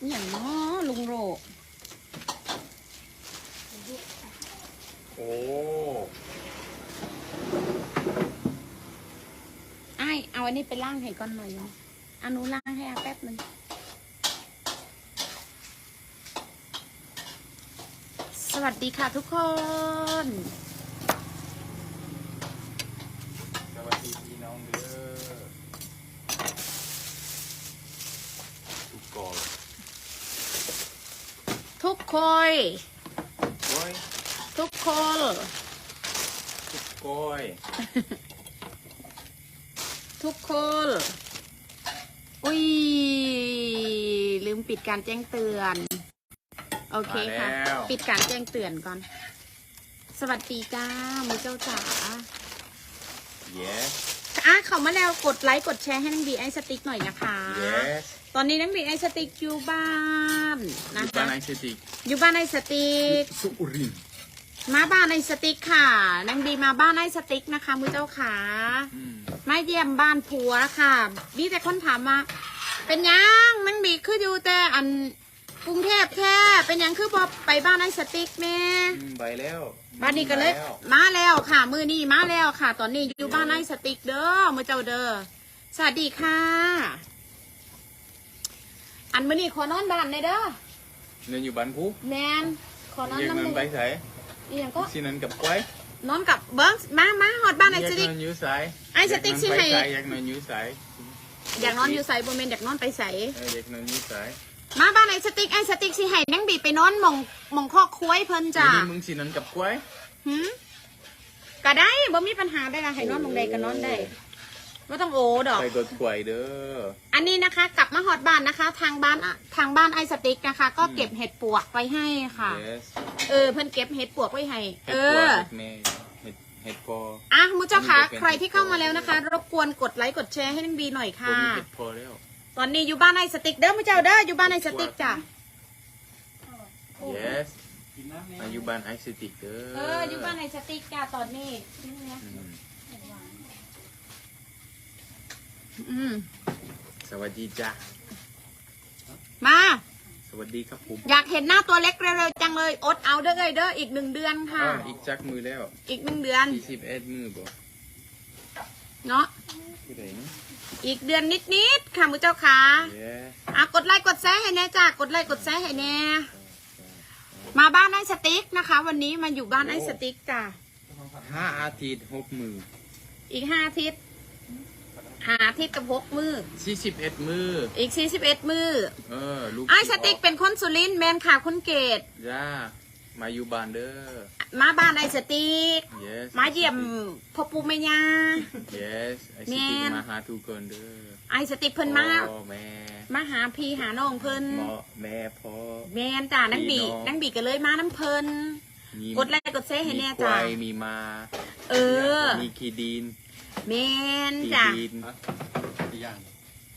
อหย่างเนาะลุงโรโอ้ไอ้ายเอาอันนี้ไปล่างให้ก่อนหน่อยเนาะอนุล่างให้อาแป๊บหนึงสวัสดีค่ะทุกคน สวัสดีพี่น้องเด้อทุกคน ทุก คน โอ้ยทุกคนทุกก้อยทุกคน อุ้ย ลืมปิดการแจ้งเตือน โอเคค่ะปิดการแจ้งเตือนก่อน สวัสดีจ้ามือเจ้าจ๋าเย้ อะเขามาแล้วกดไลค์กดแชร์ให้นังบีไอสติ๊กหน่อยนะคะ เย้ ตอนนี้นังบีไอสติ๊กอยู่บ้านอนะยู่บ้าคะนไอซิติกอยู่บ้านไอสติ๊กสุรินทร์มาบ้านไอสติ๊กค่ะนังบีมาบ้านไอสติ๊กนะคะมือเจ้าขาอืมไม่เยี่ยมบ้านผัวค่ะมีแต่คนถามว่าเป็นยังนังบีคืออยู่แต่อันกรุงเทพแค่เป็นยังคือพอไปบ้านไอสติ๊กแม่อืมไปแล้วบ้านนี้ก็เลยไปแวมาแล้วค่ะ มือนี้มาแล้วค่ะ ตอนนี้อยู่บ้านไอสติ๊กเด้อมือเจ้าเด้อสวัสดีค่ะ อันมือนี้ขอนอนบ้านเลยเด้อเรียนอยู่บ้านผู้แมนขอนอนยังน้ำเงินหนึ่งไปใส่อีหยังก็สินั้นกับก้อยนอนกับเบิ้งมามาหอดบ้านไอสติ๊กอยากนอนอยู่สายไอ้สติ๊กสิให้อยากนอนอยู่สายอยากนอนอยู่ใส่บนเมนอยากนอนไปใส่เอออยากนอนอยู่สายมาบ้านไอสติ๊กไอสติ๊กสิให้นั่งบีไปนอนหมองหมองข้อคุ้ยเพิ่นจ้ะเดี๋ยวนี้มึงสินั้นกับก้อยหืมก็ได้บ่มีปัญหาได้ละให้นอนหมองใดก็นอนได้ ไม่ต้องโอ้ดอกไปกดกล้วยเด้อ อันนี้นะคะกลับมาฮอดบ้านนะคะ ทางบ้านอะทางบ้านไอสติ๊กนะคะ ก็เก็บเห็ดปวกไว้ให้ค่ะ yes เออเพิ่นเก็บเห็ดปวกไว้ให้เห็เอดกัวอเห็ดแม่เห็ดเห็ดพอ อะมุเจ้าค่ะอันนี้ก็เป็นใครที่เข้ามาแล้วนะคะ รบกวนกดไลค์กดแชร์ให้นังบีหน่อยบ่ค่ะมีเห็ดพอแล้ว ตอนนี้อยู่บ้านไอสติ๊กเด้อมุเจ้าเด้ออยู่บ้านไอสติ๊กจ้ะ yes อายุบ้านไอซิติกเด้อเอออยู่บ้านไอสติ๊กจ้ะตอนนี้ อืม อืมสวัสดีจ้ามา สวัสดีครับผมอยากเห็นหน้าตัวเล็กเร็วๆจังเลย อดเอาเด้อเอ้ยเด้ออีกหนึ่งเดือนค่ะอ้าวอีกจักมือแล้วอีกหนึ่งเดือนสี่สิบเอ็ดมือบ่เนาะผู้ใดนะอีกเดือนนิดๆค่ะมือเจ้าค่ะ yes อะกดไลค์กดแชร์ให้แน่จ้ากดไลค์กดแชร์ให้แน่มาบ้านไอ้สติ๊กนะคะ วันนี้มาอยู่บ้านไอ้สติ๊กจ้ะห้าอาทิตย์หกมืออีกห้าอาทิตย์ หาอาทิตย์กับหกมือ สี่สิบเอ็ดมือ อีกสี่สิบเอ็ดมือเออ ลูกไอ้สติ๊กเป็นคนสุรินทร์แมนค่ะคุณเกดจ้ามาอยู่บ้านเด้อ มาบ้านไอ้สติ๊ก yes มาเยี่ยมพ่อปู่แม่ย่า yes ไอซิติกแม่น มาหาทุกคนเด้อไอ้สติ๊กเพิ่นมาพ่อแม่มาหาพี่หาน้องเพิ่นหมอแม่พ่อ แมนจ้านังบีพี่น้อง นังบีก็เลยมาน้ำเพิ่น มีกดไลค์กดแชร์ให้แน่มีควจ้าายมีมา เออ มีขีดิน แมนขีจ้าดินย่าง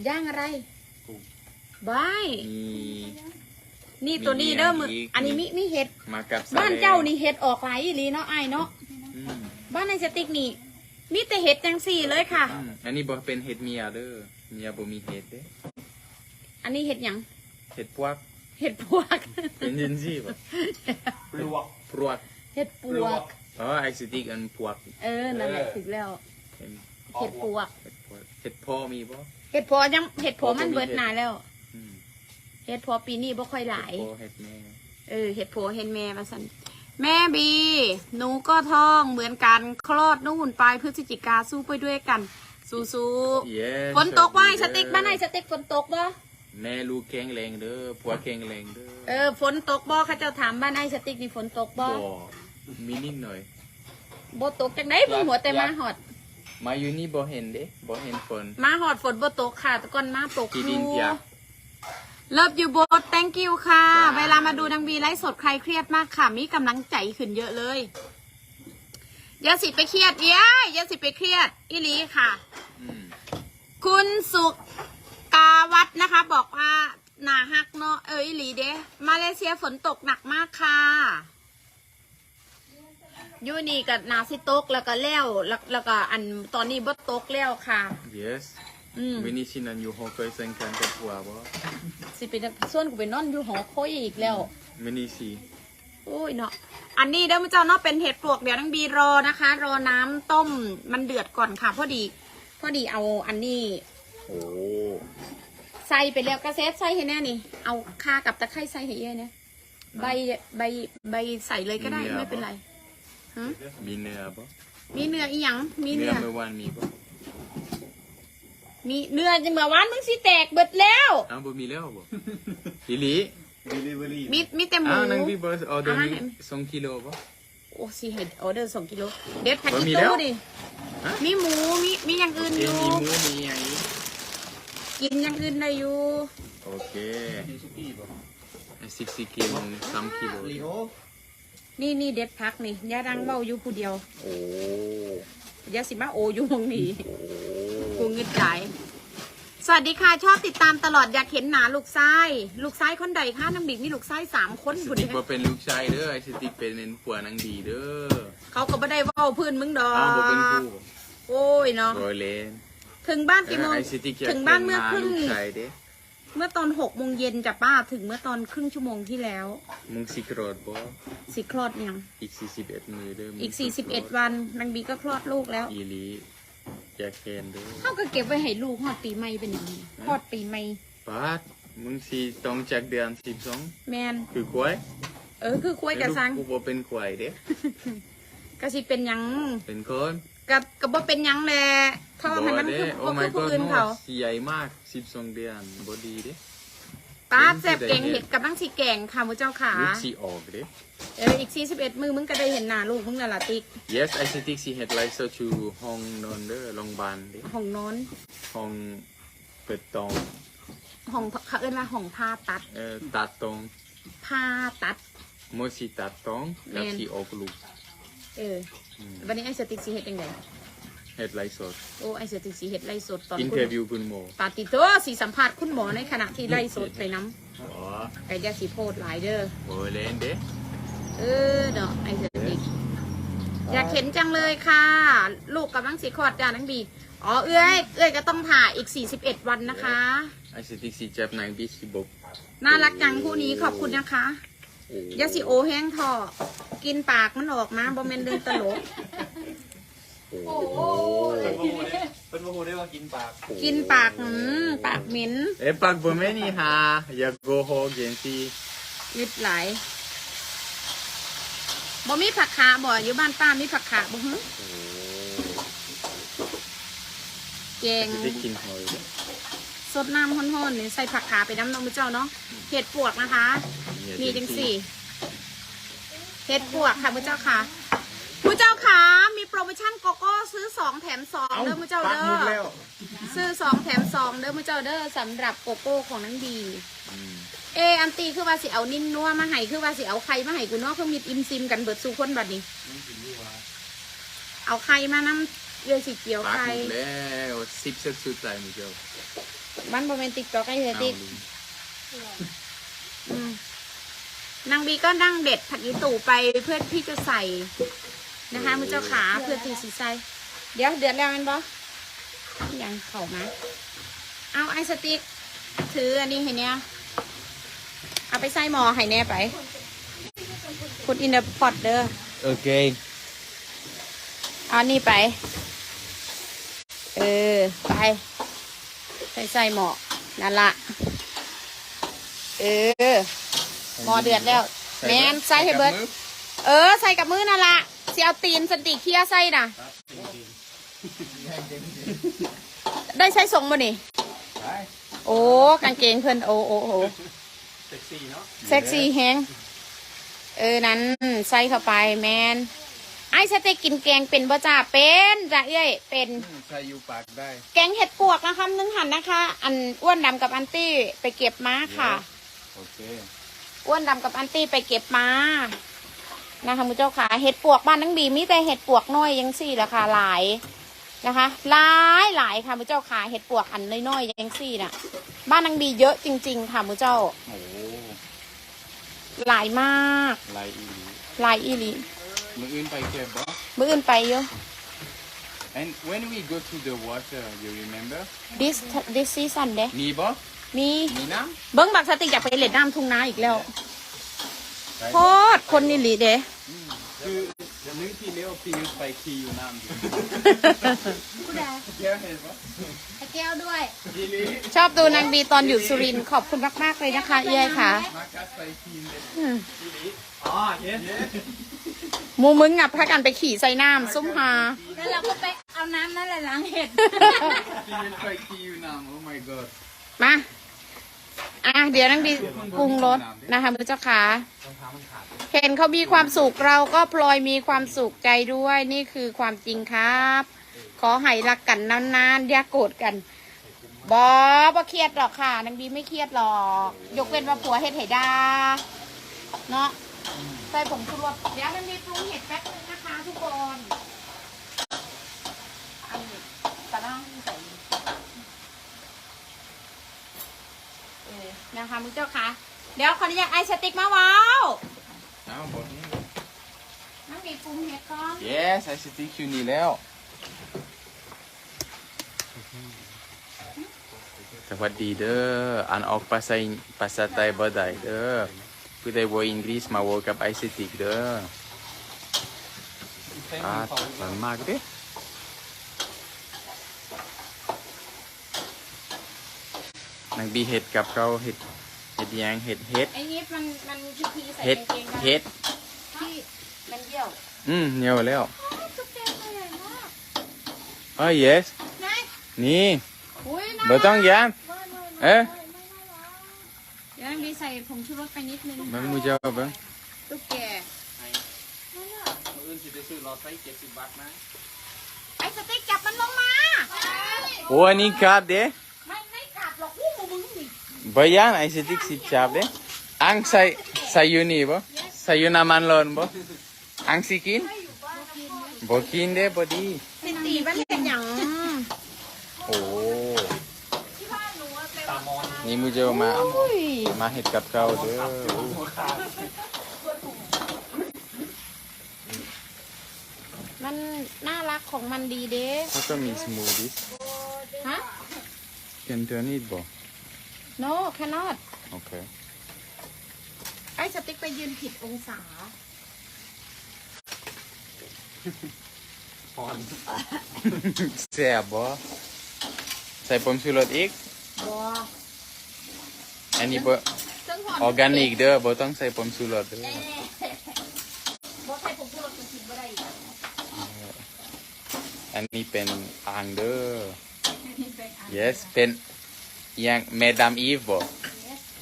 ย่างอะไรกุ้ง บายมี นี่ตัวนี้เด้อมึงมีอีกอันนี้มีมีเห็ด มากับสบ้านเจ้านี่เห็ดออกหลายอีหลีเนาะไอ้ายเนาะ อืมบ้านในสติ๊กนี่ มีแต่เห็ดจังสี่เลยค่ะ อืมอันนี้บ่เป็นเห็ดเมียเด้อเมียบ่มีเห็ดเด้อันนี้เห็ดหยัง เห็ดพวกเห็ดปวก เป็นยินซี่บ่ปลวกพวกเห็ดปวก อ๋อไอซิติกอันพวก เออ นั่นแหละเออถึงแล้ว เห็นเห็ดปวกเห็ดพวกเห็ดพ่อมีบ่เห็ดพอยังเห็ดพอมันเบิดหนาแล้วอืมเห็ดพอปีนี้บ่ค่อยหลาย เห็ดพ่อเห็ดแม่เออเห็ดโผเห็ดแม่มาสันแม่บี หนูก็ท้องเหมือนกันคลอดนู่นปลายพฤศจิกาสู้ไปด้วยกัน สู้ Yes ๆฝนตกว่าสติ๊กบ้านไหนสติ๊กฝนตกบ่แม่ลูกแข็งแรงเด้อผัวแข็งแรงเด้อเออฝนตกบ่เขาเจ้าถามบ้านไอ้สติ๊กนี่ฝนตกบ่บ่มีนิดหน่อยบ่ตกจังได๋เพิ่งหัวแต่มาหอด มาอยู่นี่บ่เห็นเด้บ่เห็นฝน มาหอดฝนบ่ตกค่ะแต่ก่อนมาตกที่อดินยู่เปียก เลิฟยูโบ thank you ค่ะจ้าเวลามาดูนางบีไลฟ์สดใครเครียดมากค่ะ มีกำลังใจขึ้นเยอะเลยอย่าสิไปเครียดเย้ยอย่าสิไปเครียดอีหลีค่ะ อืมคุณสุกาวัฒน์นะคะ บอกว่าหนาฮักเนาะเอออีหลีเด้มาเลเซียฝนตกหนักมากค่ะอ ยูนี่กับนาซิตกแล้วก็แล้วแล้วแล้วก็อันตอนนี้บ่ตกแล้วค่ะ yes อืมวินิชินันอยู่หอเคยเซ็นกันกับผัวบ่สิเป็นส่วนกูไปนอนอยู่หอคอยอีกแล้วมินิสีโอ้ยเนาะอันนี้เด้อมเจ้าเนาะเป็นเห็ดปลวกเดี๋ยวนังบีรอนะคะ รอน้ำต้มมันเดือดก่อนค่ะ พอดี พอดีเอาอันนี้โอ้ใส่ไปแล้วกระเซ็ใส่ให้แน่นี่ เอาข่ากับตะไคร้ใส่ให้เยอะเนี่ยใบใบใบใส่เลยก็ได้ไม่เป็นไร ฮะมีเนื้อบ่มีเนื้ออีหยังมีเนื้เนื้ออเมื่อวานมีบ่มีเนื้อจะเมื่อวานมึงสิแตกเบิดแล้ว อ้าวบ่มีแล้วบ่อีหลีดิลิเวอรี่มีมีแต่หมู อ้าวนังพี่บ่ออเดอร์อ่านี้เห็นสองกิโลบ่โอ้สิเห็ดออเดอร์สองกิโลเด็ดผักบ่อีมีแล้ตู้วดิฮะ มีหมูมีมีอย่างอื่นอเอ็ยู่มีหมูมีอย่างนี้กินอย่างอื่นได้อยู่โอเคดิซุกี้ป่ะสิบสี่กิโลสามกิโล ลีโอ นี่นี่เด็ดพักนี่ย่าดังเบ้าอยู่ผู้เดียวโอ้ย่าสิมาโออยู่ตรงนี้โอ้กูเงินจ่ายสวัสดีค่ะ ชอบติดตามตลอดอยากเห็นหนาลูกไส้ลูกไส้คนใดคะน้ำบิ๊กมีลูกไส้สามคนสผู้ติเดีกยวบ่เป็นลูกชายเด้อไอ้สติกเป็นผัวนางดีเด้อเขาก็ไม่ได้เว่าพื้นมึงดออ้าวบ่เป็นกผู้โอ้ยเนาะบ่เล่นถึงบ้านกี่โมงไอ้สติกอยากถึงบ้านเมื่อครึ่ง ลูกชายเด้ เมื่อตอนหกโมงเย็นจ้ะป้าถึงเมื่อตอนครึ่งชั่วโมงที่แล้ว มึงสิกรอดบ่สิคลอดยังอีก41มื้อเด้อมึงอีกสี่สิบเอ็ดวันนางบีก็คลอดลูกแล้วอีหลีอยากเห็นเด้อเขาก็เก็บไว้ให้ลูกฮอดปีใหม่เป็นอย่างนี้ฮอดปีใหม่ปาดมึงสิต้องจากเดือน12แมนคือควายเออคือคุยกับซังกูบ่เป็นควายเด้ก็สิเป็นหยังเป็นคนกับกับบ่เป็นหยังแหละ ท่อมันมันคือโอ้บ่คื my อผู้ god อื่นเขาสิใหญ่มาก12เดือนบ่ดีเด้ป้าแซ่บแกงเห็ดกับนั่งสีแกงค่ะมุเจ้าขาลูกสิออกเด้เอออีกสี่สิบเอ็ดมือมึงก็ได้เห็นหน้าลูกมึงแล้วล่ะติ๊ก Yes I think she had like so to ห้องนอนเด้อโรงพยาบาลเด้ห้องนอนห้องเปิดตรงห้องเขาเอิ้นว่าห้องผ่าตัด เอ่อตัดตรงผ่าตัดโมสิตัดตรงแล้วแม่นสิออกลูกเอออมวันนี้ไอ้สติ๊กสีเห็ดยังไง เฮ็ดไลฟ์สด โอ้ไอ้สติ๊กสีเห็ดไล่สดตอนอินคุเทอณร์วิวคุณหมอปาติโตัวสีสัมภาษณ์คุณหมอในขณะที่ไล่สดไปน้อ๋อำไอ้ยาสีโพดหลายเด้อ โอ้เล่นเด้เออเนาะไอ้สติ๊กอยากเห็นจังเลยค่ะ ลูกกำลังสีคลอดจานังบีอ๋อเอ้ยเอ้ยก็ต้องผ่าอีก 41 วันนะคะ ไอสิติกสิจับนางบิสิบกน่ารักจังคู่นี้ขอบคุณนะคะโอ้ยาสีโอแห้งทอกินปากมันออกมาบอมเมนเดินตลก โอ้เป็นโมโหได้เป็นโมโหได้ว่ากินปากกินปากอืมปากเหม็นเอ๊ะปากบ่แม่นี่ฮะอย่าโกหกเย็นสินิดไหลายบ่มีผักขาบ่อยู่บ้านป้ามีผักขาบ่ฮึโอ้แกงสิติกกินหอยเด้อสดน้ำห้อนๆนี่ใส่ผักขาไปน้ำนมเจ้าเนาะเห็ดปวกนะคะ นี่จังสี่เห็ดปวกค่ะมือเจ้าค่ะ มือเจ้าค่ะมีโปรโมชั่นโกโก้ซื้อสองแถมสองเด้อมือเจ้าปากเด้หมดอแล้วซื้อสองแถมสองเด้อมือเจ้าเด้อสำหรับโกโก้ของนังดีอืมเอออันตีคือว่าสิเอานิ่นนัวมาให้คือว่าสิเอาไข่มาให้กูเนาะเพิ่งมีอิมซิมกันเบิดสู่คนบัดนี้ เอาไข่มานำเรือสิเกี่ยวปากไข่หมดแล้วสิบเซตสุดท้ายมึงเจ้าบ้านโรแมนติกต่อไก่เฮเอาติกลุงอืมนางบีก็นั่งเด็ดผักอีตู่ไปเพื่อที่จะใส่ นะคะมือเจ้าขาเพื่อที่สิใส่เดี๋ยวเดือดแล้วแมันบอยังเข่ามาเอาไอสติ๊กถืออันนี้ให้เนี่ยเอาไปใส่หม้อให้แน่ไปพุดอินเดอะพอตเด้อโอเคเอานี่ไป เออ ไป ใส่ใส่หม้อนั่นละเออหม้อเดือดแล้ว แมนใส่ให้เบิร์ดเออ ใส่กับมือนั่นละ สิเอาตีนสติเคี้ยใส่น่ะ ได้ใส่ส่งมานี่ไปโอ้กางเกงเพิ่นโอ้โอ้โอ้เซ็กซี่เนาะเซ็กซี่แฮงเออนั้นใส่เข้าไปแมนไอ้สเต็กกินแกงเป็นบ่จ้าเป็นจ้าเอ้ยเป็นใส่อยู่ปากได้ แกงเห็ดปวกนะคะนึ่งหันนะคะ อันอ้วนดำกับอันตี้ไปเก็บมาค่ะ โอเค อ้วนดำกับอันตี้ไปเก็บมา นะคะมุเจ้าขาเห็ดปวกบ้านนังบีมีแต่เห็ดปวกน้อยยังสี่ละค่ะหลายนะคะหลายหลายค่ะมุเจ้าขาเห็ดปวกอันน้อยๆยังสี่น่ะ บ้านนังบีเยอะจริง ๆ ค่ะมุเจ้าโอ้หลายมากลายอีหลีหลายอีหลีมืออื่นไปเก็บบ่มื้ออื่นไปอยู่ And when we go to the water, you remember? this this season เด้มีบ่มีมีน้เบิ้งบักสติกอยากไปเล่นน้ำทุ่งนาอีกแล้ว โคตรคนนี่หลีเด้ำคือเดี๋ยวนึกที่เลี้ยวพี่นึกไปขี่อยู่น้ำอยู่ผู้ใดเดี๋ยวเห็นปะไอ้แก้วด้วยยีรีชอบดูนางบีตอนอยู่สุรินทร์ขอบคุณมากๆเลยนะคะเอ้ยค่ะมากัดใส่ทีมเลยอืมอ๋อเห็นหมูมึงงับพากันไปขี่ใส่น้ำซุ่มหาแล้วเราก็ไปเอาน้ำนั่นแหละล้างเห็ดพี่นึกไปขี่อยู่น้ำ oh my god มา อะเดี๋ยวนางบีปรุงรสนะคะมือเจ้าขาเห็นเขามีความสุขเราก็พลอยมีความสุขใจด้วยนี่คือความจริงครับ ขอให้รักกันนานๆอย่าโกรธกันบอบ่เครียดหรอกค่ะนางบีไม่เครียดหรอก ยกเว้นว่าผัวเฮ็ดให้ดาเนาะใส่ผงชูรสเดี๋ยวนางบีปรุงเห็ดแป๊บนึงนะคะทุกคนอันนี้ตะล่างใส่ เออ นะคะมึงเจ้าค่ะเดี๋ยวขออนุญาตไอสติ๊กมาว้าวเอาบทนี้น้ำมีปรุงเห็ดก่อน yes I stick อยู่นี่แล้วสวัสดีเด้ออ่านออกภาษาภาษาไทยบ่ได้เด้อผู้ใดบ่อังกฤษมาเวอกับไอซิติกเด้ออ่าหวานมากเด้างบีเห็ดกับเขาเห็ดเห็ดหยังเห็ดเห็ดไอ้นี่มันมันพิธีใส่เห็ดกางเกงได้เห็ดที่มันเยี่ยวอืมเหนียวแล้วตุ๊กแกตัวใหญ่มากอ๋อ yes ไหนนี่อุ้ยน่าบ่ต้องยานไม่ไม่ไม่เอ๊ะไม่ไม่ไม่ไม่เดี๋ยวน้ำมีใส่ผงชูรสไปนิดนึงเบิ่งมูเจ้าเบิ่งตุ๊กแกอื่นสิได้ซื้อรอไซส์เจ็ดสิบบาทนะไอสติ๊กจับมันลงมาโอ้อันนี้ขาดเด้ มันไม่กัดหรอกพี่หมูมึง นี่บ่ยานไอซิติกสิจับเด้อังใส่ใส่อยู่นี่บ่ใส่อยู่น้ำมันร้อนบ่อังสิกินบ่กินเด้บ่ดีสิตีมันเป็นหยัง โอ้นี่มูเจ้ามาอุ้ยมาเฮ็ดกับเขาวเด้อมันน่ารักของมันดีเด้ เขาก็มีสมูทตี้ฮะ can turn it บ่ no cannot โอ เคไอสติ๊กไปยืนผิดองศาพอนแซ่บบ่ใส่ผงชูรสอีก บออันนี้บ่ซึ่งหออร์แกนิกเด้อบ่ต้องใส่ผงชูรสเด้อบอใส่ผงชูรสมันกินบ่ได้อีกอันนี้เป็นอ่างเด้อ yes เป็นอยังแม่ดำอีฟบ่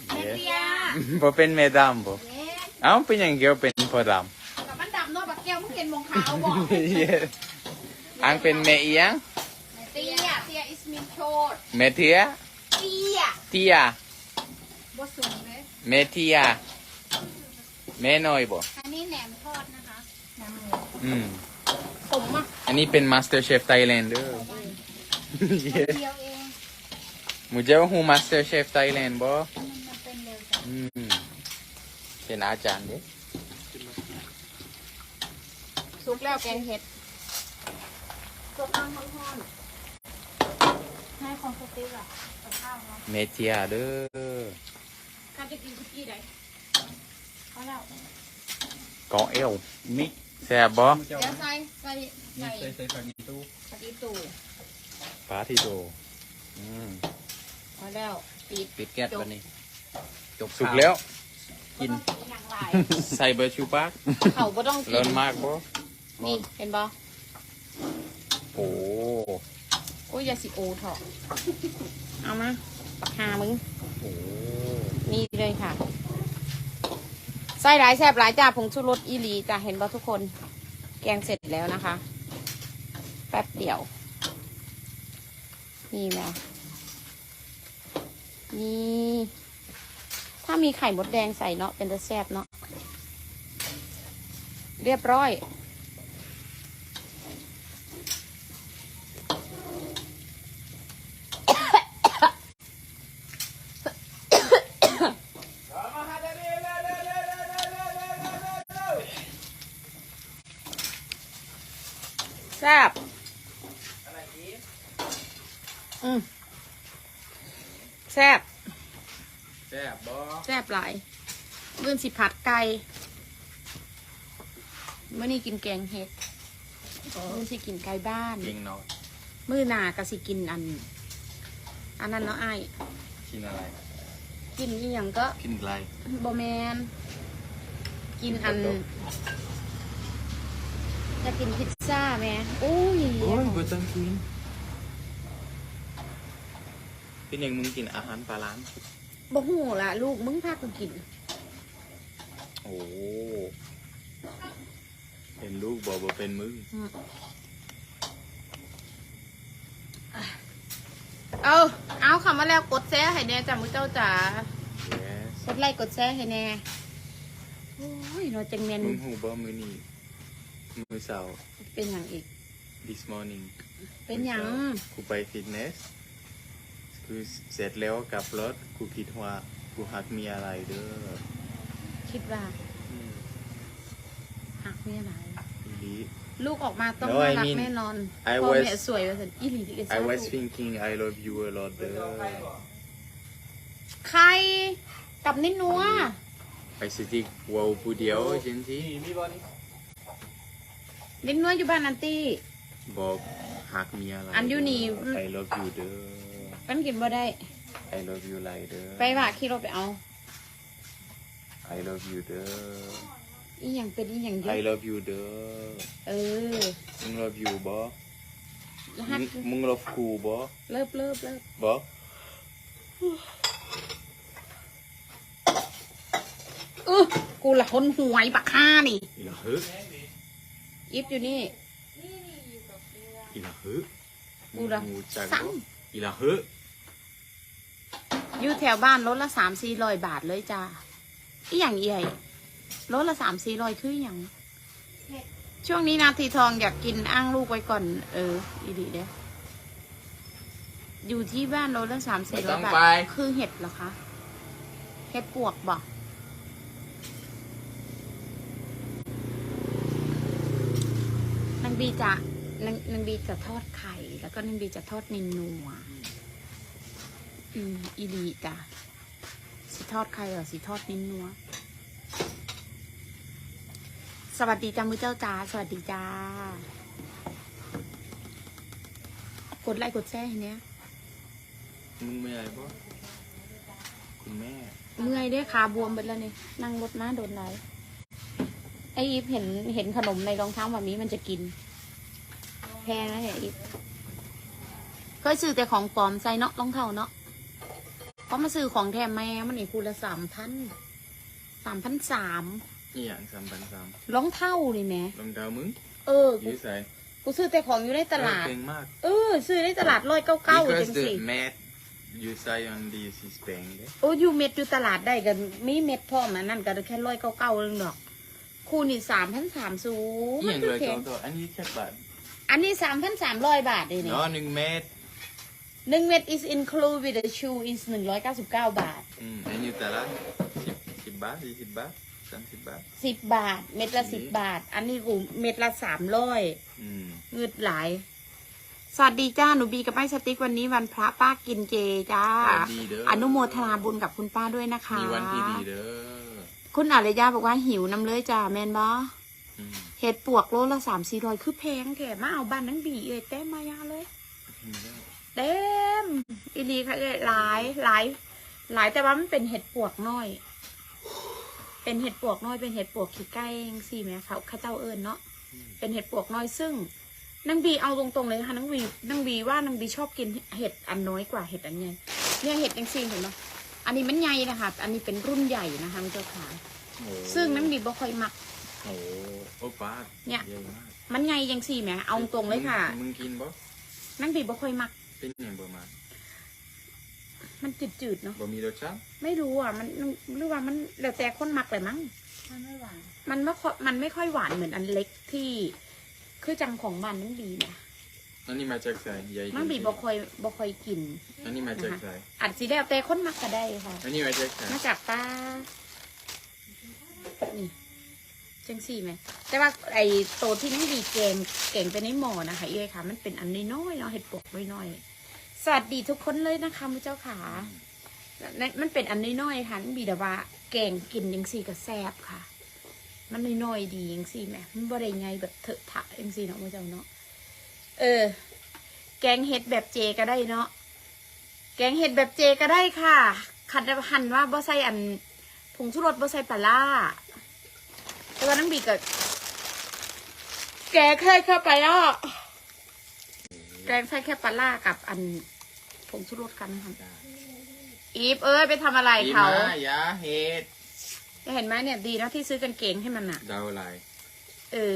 เม็ด yes เดียบ่เป็นแม่ดำบ่เอ้าเป็นหยังเกี่ยวเป็นพ่อดำกับมันดำเนาะบักแก้วมึงเห็นมงขาวบ่ yes อังเป็นแม่อีหยังเตียเตียอิสมินโชดแม่เทียเตียเทียบ่สูงเลยแม่เทียแม่น้อยบ่อันนี้แหนมทอดนะคะแหนมหมูอืมผมอะอันนี้เป็น Master Chef Thailand เด้อ yes เดียวเอง หมูเจ้าฮู Master Chef Thailand บ่มันมันเป็นเร็วจังอืมเป็นอาจารย์เด้สุกแล้วแกงเห็ดสดน้ำร้อนให้ของสติ๊กอะกับข้าวเนาะแม่เทียเด้อๆข้าจะกินคุกกี้ได้เขาแล้วกอเอวมิกแซ่บบ่เจ้าเดี๋ยวใส่ใส่ใส่ใส่ใส่ผักอีตู้ปฏิตูปาที่โตอืม มาแล้วปิดปิดแก๊สบัดนี้ จบสุกแล้ว กิน บ่ต้องอย่างไรใส่เบอร์ชูปากเขาบ่ต้องกิร้อนนมากบ่นี่เห็นบ่โอ้โอ้ยอย่าสิโอเถอะเอามาปักหามึง โหนี่เลยค่ะ ไส้หลายแซ่บหลายจ้าผงชูรสอีหลีจ้าเห็นบ่ทุกคน แกงเสร็จแล้วนะคะ แป๊บเดียว นี่นะ นี่ ถ้ามีไข่มดแดงใส่เนาะเป็นตะแซ่บเนาะเรียบร้อย แซ่บ แซ่บแซ่บบ่แซ่บหลายมื่นสิผัดไก่เมื่อนี้กินแกงเห็ดมื่อสิกินไก่บ้านเก่งเนาะมื้อหน้าก็สิกินอัน อันนั้นเนาะไอ้ายกินอะไร กินอีหยังก็กินอะไรบแมนกินอันจะกินพิซซ่าไหมโอ้ย โอ้ยบ่ต้องกิน พี่เน่งมึงกินอาหารปลาล้างบ่หูละลูกมึงพากูกิน โอ้เป็นลูกบ่บ่เป็นมึงเอาเอาคำว่าแล้วกดแชร์ให้แน่จ้ะมือเจ้าจ๋า yes กดไลค์กดแชร์ให้แน่ โอ้ยเราจังแมนมึงหูบ่มื้อนี้มื้อเช้าเป็นอย่างอีก this morning เป็นหยังกูไปฟิตเนส กูเสร็จแล้วกลับรถกูคิดว่ากูหักมีอะไรเด้อคิดว่าอืมหักมีอะไรอีหลี ลูกออกมาต้อง No, น่า I รัก mean, แน่นอน I พ่อ was- แม่สวยว่าสันอีหลีที่ I was thinking I love you a lot เด้อ ใครกับนิดนัวไปสิติกเว้าผู้เดียวจังซี่นี่มีบอลนี่นิดนัวอยู่บ้านนันตี้บอกหักมีอะไรอันอยู่นี่ เด้อ I love you เด้อ กันกินบ่ได้ I love you ไรเด้อ ไปว่าขี่รถไปเอา I love you เด้อ อีหยังเป็นอีหยังเย I อะ love you เด้อ เออมึง love you บ่ฮัมึกงมึง love กูบ่เลิบเลิบเลิบบ่เออกูละคนหวยบักฆ่านี่ อีหละฮึอิฟอยู่นี่ อีหละฮึกูละมึงรู้จักสั่งบ่ อีหละฮึอยู่แถวบ้านรถละสามสี่ร้อยบาทเลยจ้าอีหยังใหญ่รถละสามสี่ร้อยคืออหย่าง ช่วงนี้นาทีทองอยากกินอ้างลูกไว้ก่อน เออ อีดีเด้ออยู่ที่บ้านรถละสามสี่ร้อยบาท คือเห็ดเหรอคะ เห็ดปวกบอกนางบีจะ นางนางบีจะทอดไข่ แล้วก็นางบีจะทอดนินนัวอืมอีดีจ้ะสิทอดไข่เหรอสิทอดนินนัว สวัสดีจ้ามือเจ้าจ้าสวัสดีจ้ากดไลค์กดแชร์ให้เนี้ยมึงไม่อะไรบ่คุณแม่ เมื่อยเด้วยขาบวมไปแล้วนี่นั่งรถมาโดนไรไออีฟเห็นเห็นขนมในรองเท้าแบบนี้มันจะกิน แพงนะเนี่ยอีฟเคยซื้อแต่ของปลอมใส่เนาะรองเท้าเนาะเพราะมาซื้อของแถมแม่มันนี่คูละสามพันสามพันสามอีหยังสามพันสามรองเท้านี่แหม่รองเท้ามึงเอออกูยู่ใส่กูซื้อแต่ของอยู่ในตลาดเออเก่งมาก เออ ซื้อในตลาดร้อยเก้าเก้า because จัง the สิ mat you say on this is paying เด้โอ้อยูเม็ดอยู่ตลาดได้กันมีเม็ดพร้อมอันนั่นก็แค่ร้อยเก้าเก้าเองดอก คู่นี่สามพันสามสูอีหมัยันงคืเลอยแพเจ้างตัวอันนี้แค่บาท อันนี้สามพันสามร้อยบาทเลยนี่เนาะหนึ่งเมตรหนึ่งเม็ด is include with the shoe is หนึ่งร้อยเก้าสิบเก้าบาท อืมอันนี้แต่ละสิบสิบบาทยี่สิบบาทสามสิบบาท สิบบาท เม็ดละสิบบาท อันนี้กูเม็ดละสามร้อยอืมเงืดหลาย สวัสดีจ้า หนูบีกับไอ้สติ๊กวันนี้วันพระป้ากินเจจ้า ดีเด้อออนุโมทนาบุญกับคุณป้าด้วยนะคะ มีวันที่ดีเด้อ คุณอารยาบอกว่าหิวน้ำเลยจ้าแมนบออืม เห็ดปวกโลละสามสี่ร้อยคือแพงแถมมาเอาบ้านนังบีเอ้ยเต้มมายาเลยมีแล้วเต็มอีลีค่ะเอ้ยหลายหลายหลายแต่ว่ามันเป็นเห็ดปวกน้อย เป็นเห็ดปวกน้อยเป็นเห็ดปวกขี้ไก่ยังสี่ไหมเขาเข้าเจ้าเอิญเนาะเป็นเห็ดปวกน้อยซึ่งนางบีเอาตรงๆเลยค่ะนางบีนางบีว่านางบีชอบกินเห็ดอันน้อยกว่าเห็ดอันใหญ่เนี่ยเห็ดยังสี่เห็นไหมอันนี้มันใหญ่นะคะอันนี้เป็นรุ่นใหญ่นะคะมันเจ้าขาโอ้ซึ่งนางบีบ่ค่อยมัก โอ้โอ้ป้าเนี่ย ใหญ่มากมันใหญ่ยังสี่ไหมเอาตรงเลยค่ะ มึงมึงกินบ่นางบีบ่ค่อยมัก เป็นหยังบ่มามันจืดๆเนาะบ่มีรสชาติไม่รู้อะมันหรือว่ามันแล้วแต่คนมักเลยมั้ง มันไม่หวานมันไม่ค่อยมันไม่ค่อยหวานเหมือนอันเล็กที่ คือจังของมันนั่นบีนะอันนี้มาจากไสใหญ่นั่นบีบ่ค่อยบ่ค่อยกิน อันนี้มาจากไสอาจสิแล้วแต่คนมักก็ได้ค่ะอันนี้มาจากไสมาจากป้านี่ จังสี่ไหม แต่ว่าไอ้โตที่นั่นดีเกงเก่งไปในหม้อนะคะเอ้ยค่ะ มันเป็นอันน้อยๆเนาะเห็ดปวกน้อยๆสวัสดีทุกคนเลยนะคะมุเจ้าขานั่นมันเป็นอันน้อยๆค่ะบีแต่ว่าแกงกินยังสี่ก็แซ่บค่ะ มันน้อยๆดียังสี่แหมมันบ่ได้ไงแบบเถอะถะยังสี่เนาะมื่เจ้าเนาะเออ แกงเห็ดแบบเจก็ได้เนาะแกงเห็ดแบบเจก็ได้ค่ะขัดหันว่าบ่ใส่อันผงชูรสบ่ใส่ปลาล่า แต่ว่าน้ำบีก็แกงแค่เข้าไปอะแกงใส่แค่ปลาล่ากับอันผงชูรสกันค่ะอีฟเอ้ยไปทำอะไรดีเขามาอย่าเฮ็ดเห็นไหมเนี่ยดีนะที่ซื้อกางเกงให้มันอะเดาอะไร เออ